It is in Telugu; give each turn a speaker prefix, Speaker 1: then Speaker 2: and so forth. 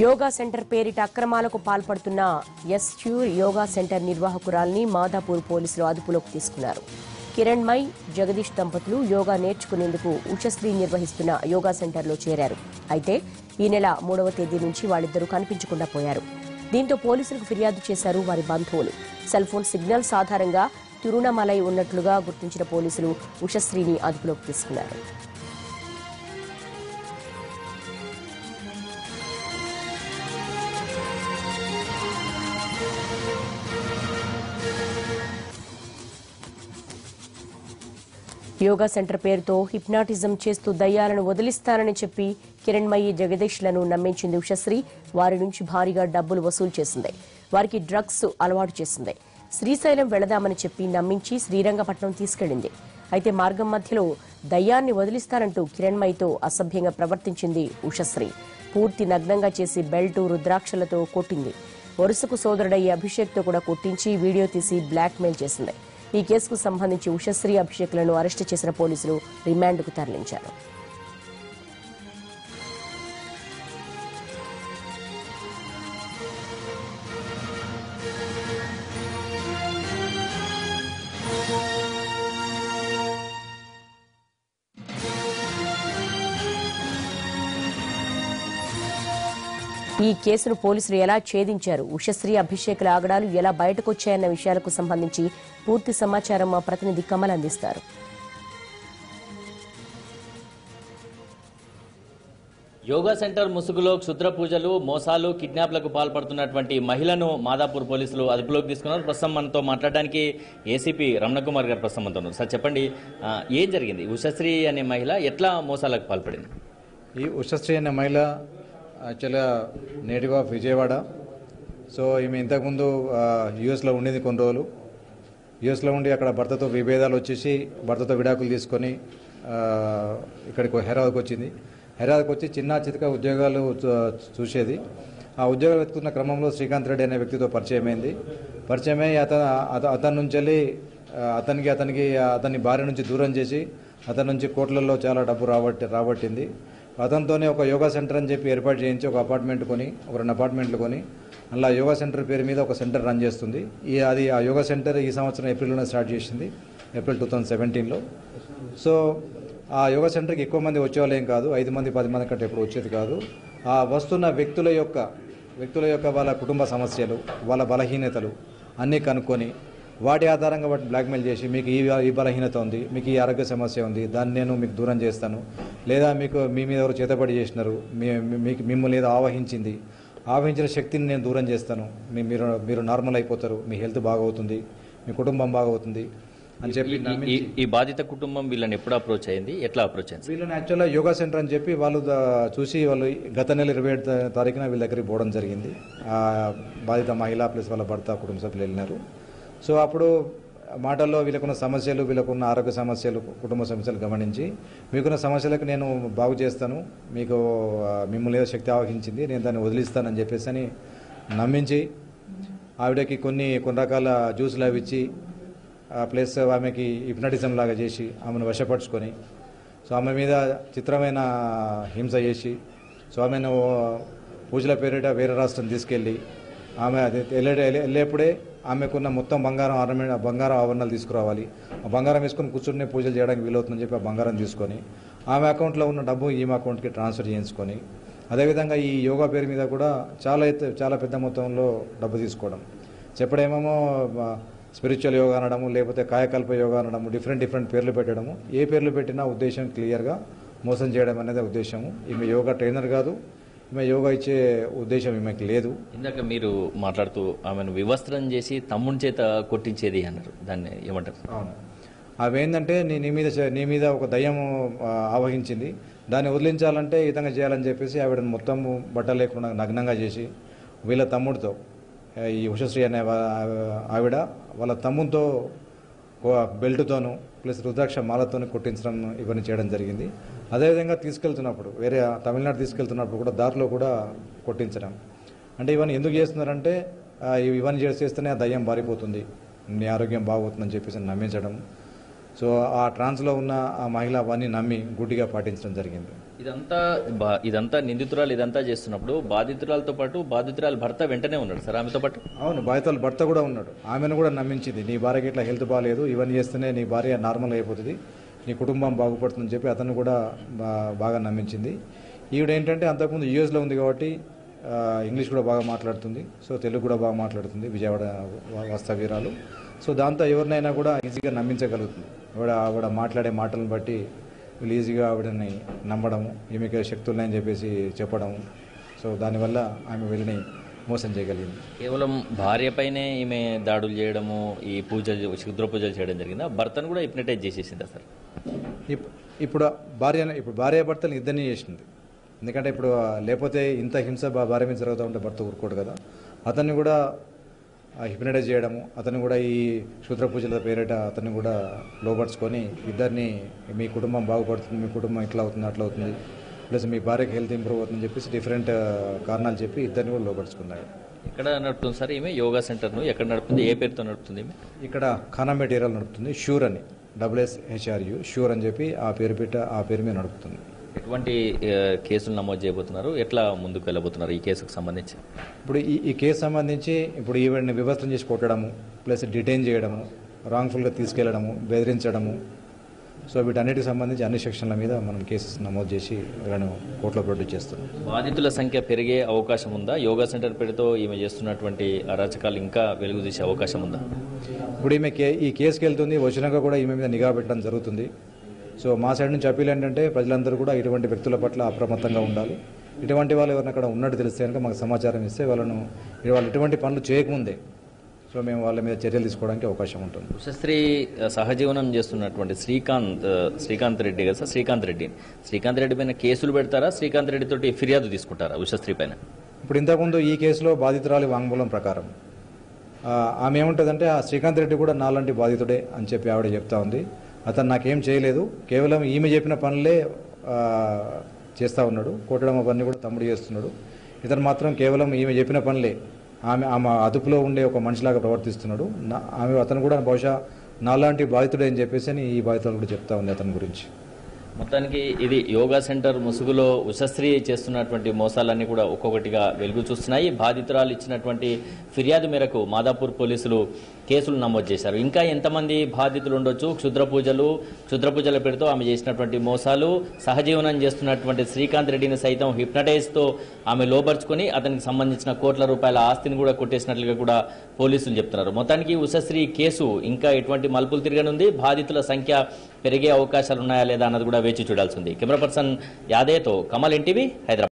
Speaker 1: యోగా సెంటర్ పేరిట అక్రమాలకు పాల్పడుతున్న ఎస్క్యూర్ యోగా సెంటర్ నిర్వాహకురాల్ని మాదాపూర్ పోలీసులు అదుపులోకి తీసుకున్నారు. కిరణ్ మై జగదీష్ దంపతులు యోగా నేర్చుకునేందుకు ఉషశ్రీ నిర్వహిస్తున్న యోగా సెంటర్లో చేరారు. అయితే ఈ నెల మూడవ తేదీ నుంచి వాళ్ళిద్దరూ కనిపించకుండా పోయారు. దీంతో పోలీసులకు ఫిర్యాదు చేశారు వారి బంధువులు. సెల్ ఫోన్ సిగ్నల్స్ ఆధారంగా తిరుణమలై ఉన్నట్లుగా గుర్తించిన పోలీసులు ఉషశ్రీని అదుపులోకి తీసుకున్నారు. యోగా సెంటర్ పేరుతో హిప్నాటిజం చేస్తూ దయ్యాలను వదిలిస్తానని చెప్పి కిరణ్మయి జగదీష్లను నమ్మించింది ఉషశ్రీ. వారి నుంచి భారీగా డబ్బులు వసూలు చేసింది. వారికి డ్రగ్స్ అలవాటు చేసింది. శ్రీశైలం వెళదామని చెప్పి నమ్మించి శ్రీరంగపట్నం తీసుకెళ్ళింది అయితే మార్గం మధ్యలో దయ్యాన్ని వదిలిస్తానంటూ కిరణ్మయితో అసభ్యంగా ప్రవర్తించింది ఉషశ్రీ. పూర్తి నగ్నంగా చేసి బెల్టు రుద్రాక్షలతో కొట్టింది. వరుసకు సోదరుడయ్యే అభిషేక్తో కూడా కొట్టించి వీడియో తీసి బ్లాక్మెయిల్ చేసింది. ఈ కేసుకు సంబంధించి ఉషశ్రీ అభిషేక్లను అరెస్టు చేసిన పోలీసులు రిమాండ్కు తరలించారు. ఈ కేసును పోలీసులు ఎలా ఛేదించారు? ఉషశ్రీ అభిషేకుల ఆగడాలు ఎలా బయటకొచ్చాయన్న విషయాలకు సంబంధించి పూర్తి సమాచారం మా ప్రతినిధి కమల్ అందిస్తారు.
Speaker 2: యోగా సెంటర్ ముసుగులో క్షుద్ర పూజలు మోసాలు కిడ్నాప్లకు పాల్పడుతున్నటువంటి మహిళను మాదాపూర్ పోలీసులు అదుపులోకి తీసుకున్నారు. ప్రస్తుతం మనతో మాట్లాడడానికి ఏసీపీ రమణకుమార్ గారు ప్రస్తుతం మనతో ఉన్నారు. సార్ చెప్పండి ఏం జరిగింది? ఉషశ్రీ అనే మహిళ ఎట్లా మోసాలకు పాల్పడింది?
Speaker 3: ఈ ఉషశ్రీ అనే మహిళ యాక్చువల్గా నేటివ్ ఆఫ్ విజయవాడ. సో ఈమె ఇంతకుముందు యుఎస్లో ఉండేది కొన్ని రోజులు. యుఎస్లో ఉండి అక్కడ భర్తతో విభేదాలు వచ్చేసి భర్తతో విడాకులు తీసుకొని ఇక్కడికి హైదరాబాద్కి వచ్చింది. హైదరాబాద్కి వచ్చి చిన్న చితక ఉద్యోగాలు చూ- చూసేది. ఆ ఉద్యోగాలు వెతుకుతున్న క్రమంలో శ్రీకాంత్ రెడ్డి అనే వ్యక్తితో పరిచయం అయింది. పరిచయమై అతను అతని నుంచి వెళ్ళి అతనికి అతనికి అతని భార్య నుంచి దూరం చేసి అతని నుంచి కోట్లలో చాలా డబ్బు రాబట్టి రాబట్టింది. అతనితోనే ఒక యోగా సెంటర్ అని చెప్పి ఏర్పాటు చేయించి ఒక అపార్ట్మెంట్ కొని ఒక రెండు అపార్ట్మెంట్లు కొని అలా యోగా సెంటర్ పేరు మీద ఒక సెంటర్ రన్ చేస్తుంది. ఈ అది ఆ యోగా సెంటర్ ఈ సంవత్సరం ఏప్రిల్లోనే స్టార్ట్ చేసింది ఏప్రిల్ టూ థౌజండ్ సెవెంటీన్లో. సో ఆ యోగా సెంటర్కి ఎక్కువ మంది వచ్చేవాళ్ళు ఏం కాదు ఐదు మంది పది మంది కంటే ఎప్పుడు వచ్చేది కాదు. ఆ వస్తున్న వ్యక్తుల యొక్క వ్యక్తుల యొక్క వాళ్ళ కుటుంబ సమస్యలు వాళ్ళ బలహీనతలు అన్నీ కనుక్కొని వాటి ఆధారంగా వాటిని బ్లాక్మెయిల్ చేసి మీకు ఈ ఈ బలహీనత ఉంది మీకు ఈ ఆరోగ్య సమస్య ఉంది దాన్ని నేను మీకు దూరం చేస్తాను లేదా మీకు మీ మీద ఎవరు చేతబడి చేసినారు మీకు మిమ్మల్ని ఏదో ఆవహించింది ఆవహించిన శక్తిని నేను దూరం చేస్తాను. మీ- మీరు మీరు నార్మల్ అయిపోతారు మీ హెల్త్ బాగవుతుంది మీ కుటుంబం బాగవుతుంది అని చెప్పి
Speaker 2: ఈ- బాధిత కుటుంబం వీళ్ళని ఎప్పుడు అప్రోచ్ అయింది? ఎట్లా అప్రోచ్ అయింది?
Speaker 3: వీళ్ళని యాక్చువల్గా యోగా సెంటర్ అని చెప్పి వాళ్ళు చూసి వాళ్ళు గత నెల ఇరవై ఏడు తారీఖున వీళ్ళ దగ్గరికి పోవడం జరిగింది. ఆ బాధిత మహిళ ప్లస్ వాళ్ళ భర్త కుటుంబ సభ్యులు వెళ్ళినారు. సో అప్పుడు మాటల్లో వీళ్ళకున్న సమస్యలు వీళ్ళకున్న ఆరోగ్య సమస్యలు కుటుంబ సమస్యలు గమనించి మీకున్న సమస్యలకు నేను బాగు చేస్తాను. మీకు మిమ్మల్ని ఏదో శక్తి ఆవహించింది నేను దాన్ని వదిలిస్తానని చెప్పేసి అని నమ్మించి ఆవిడకి కొన్ని కొన్ని రకాల జ్యూసులు అవి ఇచ్చి ప్లస్ ఆమెకి హిప్నటిజం లాగా చేసి ఆమెను వశపరుచుకొని సో ఆమె మీద చిత్రమైన హింస చేసి సో ఆమెను పూజల పేరిట వేరే రాష్ట్రం తీసుకెళ్ళి ఆమె అది వెళ్ళే వెళ్ళేప్పుడే ఆమెకున్న మొత్తం బంగారం ఆర్నమెంట్ బంగారం ఆభరణాలు తీసుకురావాలి. ఆ బంగారం వేసుకొని కూర్చుని పూజలు చేయడానికి వీలవుతుందని చెప్పి ఆ బంగారం తీసుకొని ఆమె అకౌంట్లో ఉన్న డబ్బు ఈమె అకౌంట్కి ట్రాన్స్ఫర్ చేయించుకొని అదేవిధంగా ఈ యోగా పేరు మీద కూడా చాలా ఎత్తు చాలా పెద్ద మొత్తంలో డబ్బు తీసుకోవడం. చెప్పడేమేమో స్పిరిచువల్ యోగా అనడము లేకపోతే కాయకల్ప యోగా అనడము డిఫరెంట్ డిఫరెంట్ పేర్లు పెట్టడము. ఏ పేర్లు పెట్టినా ఉద్దేశం క్లియర్గా మోసం చేయడం అనేది ఉద్దేశము. ఈమె యోగా ట్రైనర్ కాదు. ఈమె యోగా ఇచ్చే ఉద్దేశం ఈమెకి లేదు.
Speaker 2: ఇందాక మీరు మాట్లాడుతూ ఆమెను వివస్త్రం చేసి తమ్ముని చేత కొట్టించేది అన్నారు. దాన్ని ఏమంటారు?
Speaker 3: అవును. అవేంటంటే నీ నీ మీద నీ మీద ఒక దయ్యం ఆవహించింది. దాన్ని వదిలించాలంటే ఈ విధంగా చేయాలని చెప్పేసి ఆవిడని మొత్తం బట్టలు లేకుండా నగ్నంగా చేసి వీళ్ళ తమ్ముడితో ఈ ఉషశ్రీ అనే ఆవిడ వాళ్ళ తమ్ముడితో ఒక బెల్ట్తోనూ ప్లస్ రుద్రాక్ష మాలతో కొట్టించడం ఇవన్నీ చేయడం జరిగింది. అదేవిధంగా తీసుకెళ్తున్నప్పుడు వేరే తమిళనాడు తీసుకెళ్తున్నప్పుడు కూడా దారిలో కూడా కొట్టించడం. అంటే ఇవన్నీ ఎందుకు చేస్తున్నారంటే ఇవన్నీ చేసి- చేస్తేనే ఆ దయ్యం బారిపోతుంది నీ ఆరోగ్యం బాగోతుందని చెప్పేసి నమ్మించడం. సో ఆ ట్రాన్స్లో ఉన్న ఆ మహిళ అవన్నీ నమ్మి గుడ్డిగా పాటించడం జరిగింది.
Speaker 2: ఇదంతా బా- ఇదంతా నిందితురాలు ఇదంతా చేస్తున్నప్పుడు బాధితురాలతో పాటు బాధితురాలు భర్త వెంటనే ఉన్నాడు సార్ ఆమెతో పాటు?
Speaker 3: అవును బాధితురాలు భర్త కూడా ఉన్నాడు. ఆమెను కూడా నమ్మించింది. నీ భార్యకి ఇట్లా హెల్త్ బాగాలేదు ఇవన్నీ చేస్తేనే నీ భార్య నార్మల్ అయిపోతుంది నీ కుటుంబం బాగుపడుతుందని చెప్పి అతను కూడా బాగా నమ్మించింది. ఈవిడ ఏంటంటే అంతకుముందు యూఎస్లో ఉంది కాబట్టి ఇంగ్లీష్ కూడా బాగా మాట్లాడుతుంది. సో తెలుగు కూడా బాగా మాట్లాడుతుంది విజయవాడ వా- సో దాంతో ఎవరినైనా కూడా ఈజీగా నమ్మించగలుగుతుంది. ఆవిడ ఆవిడ మాట్లాడే మాటలను బట్టి వీళ్ళు ఈజీగా ఆవిడని నమ్మడము ఈమెకి శక్తులు ఉన్నాయని చెప్పేసి చెప్పడము. సో దానివల్ల ఆమె వెళ్ళని మోసం చేయగలిగింది.
Speaker 2: కేవలం భార్యపైనే ఈమె దాడులు చేయడము ఈ పూజలు క్షుద్ర పూజలు చేయడం జరిగిందా? భర్తను కూడా హిప్నటైజ్ చేసేసిందా సార్?
Speaker 3: ఇప్- ఇప్పుడు భార్య ఇప్పుడు భార్య భర్తలు ఇద్దరిని చేసింది. ఎందుకంటే ఇప్పుడు లేకపోతే ఇంత హింస భార్య మీద జరుగుతూ ఉంటే భర్త ఊరుకోడు కదా. అతన్ని కూడా హిప్నటైజ్ చేయడము అతన్ని కూడా ఈ క్షుద్ర పూజల పేరిట అతన్ని కూడా లోపరుచుకొని ఇద్దరిని మీ కుటుంబం బాగుపడుతుంది మీ కుటుంబం ఇట్లా అవుతుంది అట్లా అవుతుంది ప్లస్ మీ భార్యకి హెల్త్ ఇంప్రూవ్ అవుతుందని చెప్పేసి డిఫరెంట్ కారణాలు చెప్పి ఇద్దరిని కూడా లోపరుచుకున్నాడు
Speaker 2: ఎక్కడ నడుపుతుంది సార్ ఈమె యోగా సెంటర్ను. ఎక్కడ నడుపుతుంది? ఏ పేరుతో నడుపుతుంది ఈమె?
Speaker 3: ఇక్కడ ఖానా మెటీరియల్ నడుపుతుంది షూర్ అని డబ్ల్యూఎస్ హెచ్ఆర్యు షూర్ అని చెప్పి ఆ పేరు పెట్ట ఆ పేరు మీద నడుపుతుంది.
Speaker 2: ఎటువంటి కేసులు నమోదు చేయబోతున్నారు? ఎట్లా ముందుకు వెళ్ళబోతున్నారు ఈ కేసుకు సంబంధించి?
Speaker 3: ఇప్పుడు ఈ ఈ కేసు సంబంధించి ఇప్పుడు ఈవిడ్ని వివస్త్రం చేసి కొట్టడము ప్లస్ డిటైన్ చేయడము రాంగ్ఫుల్గా తీసుకెళ్ళడము బెదిరించడము. సో వీటన్నిటికి సంబంధించి అన్ని సెక్షన్ల మీద మనం కేసెస్ నమోదు చేసి వీళ్ళను కోర్టులో ప్రొడ్యూస్ చేస్తున్నాం.
Speaker 2: బాధితుల సంఖ్య పెరిగే అవకాశం ఉందా? యోగా సెంటర్ పేరుతో ఈమె చేస్తున్నటువంటి అరాచకాలు ఇంకా వెలుగు తీసే అవకాశం ఉందా?
Speaker 3: ఇప్పుడు ఈమె కే ఈ కేసుకి వెళ్తుంది వచ్చినాక కూడా ఈమె మీద నిఘా పెట్టడం జరుగుతుంది. సో మా సైడ్ నుంచి అప్పీల్ ఏంటంటే ప్రజలందరూ కూడా ఇటువంటి వ్యక్తుల పట్ల అప్రమత్తంగా ఉండాలి. ఇటువంటి వాళ్ళు ఎవరైనా అక్కడ ఉన్నట్టు తెలిస్తే కనుక మాకు సమాచారం ఇస్తే వాళ్ళను వాళ్ళు ఇటువంటి పనులు చేయకముందే. సో మేము వాళ్ళ మీద చర్యలు తీసుకోవడానికి అవకాశం ఉంటుంది.
Speaker 2: ఉషశ్రీ సహజీవనం చేస్తున్నటువంటి శ్రీకాంత్ శ్రీకాంత్ రెడ్డి కదా? శ్రీకాంత్ రెడ్డి. శ్రీకాంత్ రెడ్డి పైన కేసులు పెడతారా? శ్రీకాంత్ రెడ్డి తోటి ఫిర్యాదు తీసుకుంటారా ఉషశ్రీ పైన?
Speaker 3: ఇప్పుడు ఇంతకుముందు ఈ కేసులో బాధితురాలి వాంగ్మూలం ప్రకారం ఆమె ఏముంటుందంటే ఆ శ్రీకాంత్ రెడ్డి కూడా నాలాంటి బాధితుడే అని చెప్పి ఆవిడ చెప్తా ఉంది. అతను నాకేం చేయలేదు. కేవలం ఈమె చెప్పిన పనులే చేస్తూ ఉన్నాడు. కొట్టడం అవన్నీ కూడా తమ్ముడు చేస్తున్నాడు. ఇతను మాత్రం కేవలం ఈమె చెప్పిన పనులే. ఆమె ఆమె అదుపులో ఉండే ఒక మనిషిలాగా ప్రవర్తిస్తున్నాడు. నా ఆమె అతను కూడా బహుశా నాలాంటి బాధితుడు అని చెప్పేసి అని ఈ బాధితులు కూడా చెప్తా ఉంది అతని గురించి.
Speaker 2: మొత్తానికి ఇది యోగా సెంటర్ ముసుగులో ఉషశ్రీ చేస్తున్నటువంటి మోసాలన్నీ కూడా ఒక్కొక్కటిగా వెలుగు చూస్తున్నాయి. బాధితురాలు ఇచ్చినటువంటి ఫిర్యాదు మేరకు మాదాపూర్ పోలీసులు కేసులు నమోదు చేశారు. ఇంకా ఎంతమంది బాధితులు ఉండొచ్చు? క్షుద్ర పూజలు క్షుద్ర పూజల పేరుతో ఆమె చేసినటువంటి మోసాలు సహజీవనం చేస్తున్నటువంటి శ్రీకాంత్ రెడ్డిని సైతం హిప్నటైజ్తో ఆమె లోపరుచుకొని అతనికి సంబంధించిన కోట్ల రూపాయల ఆస్తిని కూడా కొట్టేసినట్లుగా కూడా పోలీసులు చెప్తున్నారు. మొత్తానికి ఉషశ్రీ కేసు ఇంకా ఎటువంటి మలుపులు తిరగనుంది? బాధితుల సంఖ్య పెరిగే అవకాశాలు ఉన్నాయా లేదా అన్నది కూడా వేచి చూడాల్సి ఉంది. కెమెరా పర్సన్ యాదేతో కమల్ ఎన్టీవీ హైదరాబాద్.